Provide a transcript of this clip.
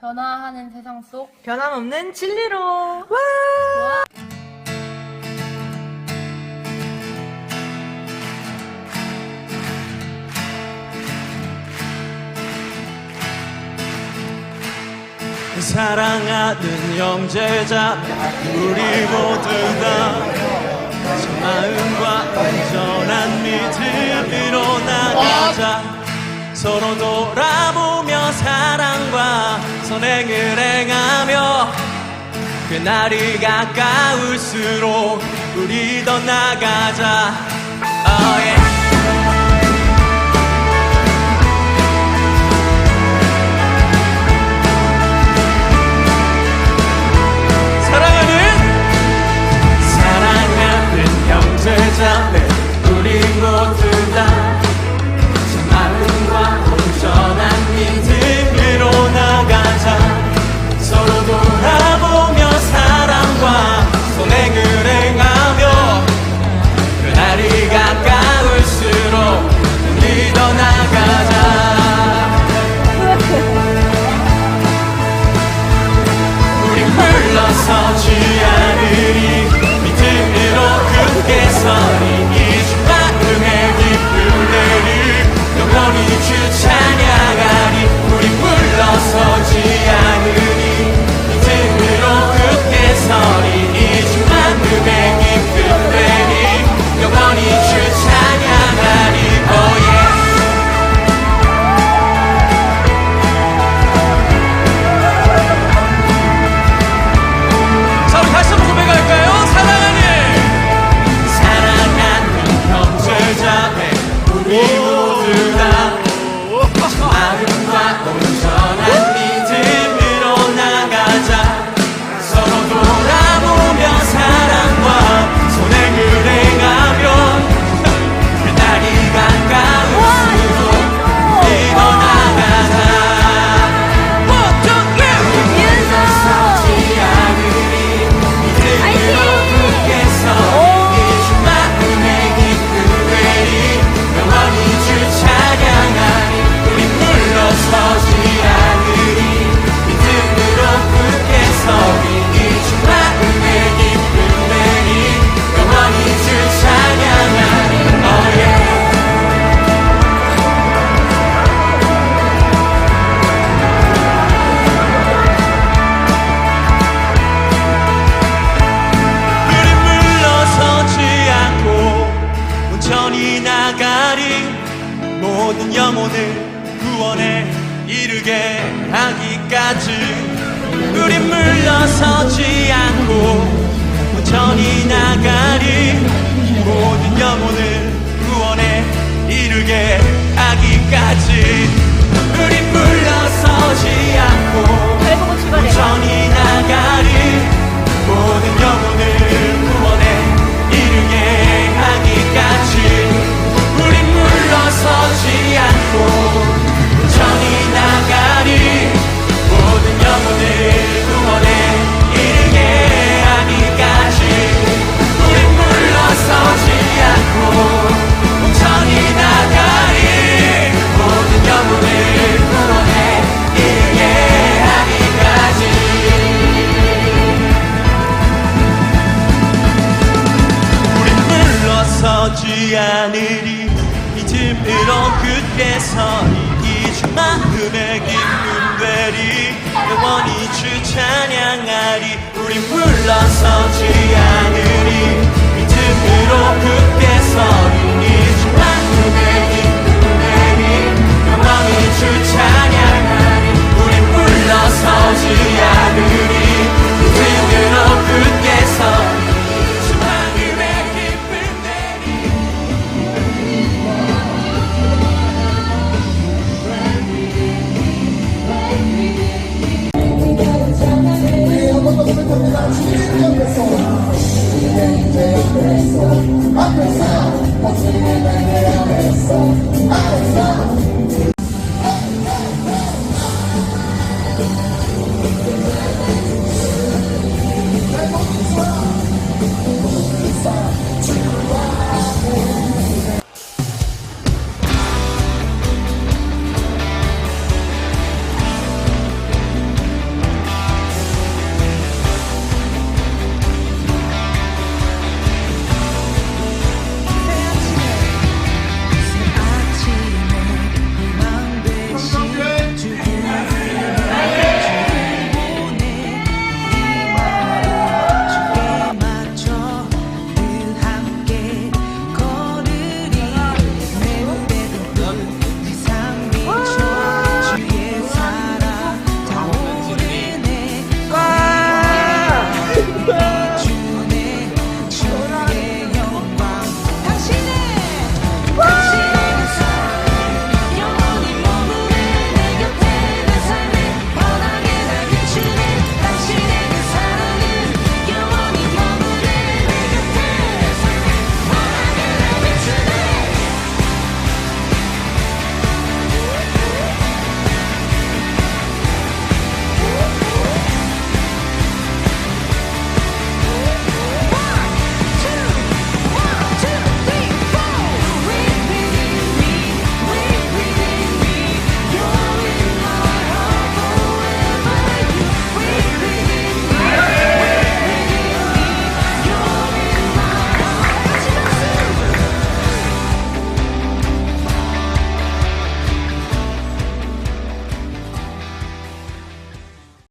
변화하는 세상 속 변함없는 진리로 와! 와! 사랑하는 형제자 우리 모두 다 마음과 안전한 믿음으로 나가자 서로 돌아 선행을 행하며 그날이 가까울수록 우리 더 나가자 oh yeah. 모든 영혼을 구원에 이르게 하기까지. 우린 물러서지 않고 천천히 나가리. 모든 영혼을 구원에 이르게 하기까지. 두지 않으리. 이틈으로 그때서 이기주 마음에 기쁨 되리. 영원히 주 찬양하리. 우리 물러서지 않으리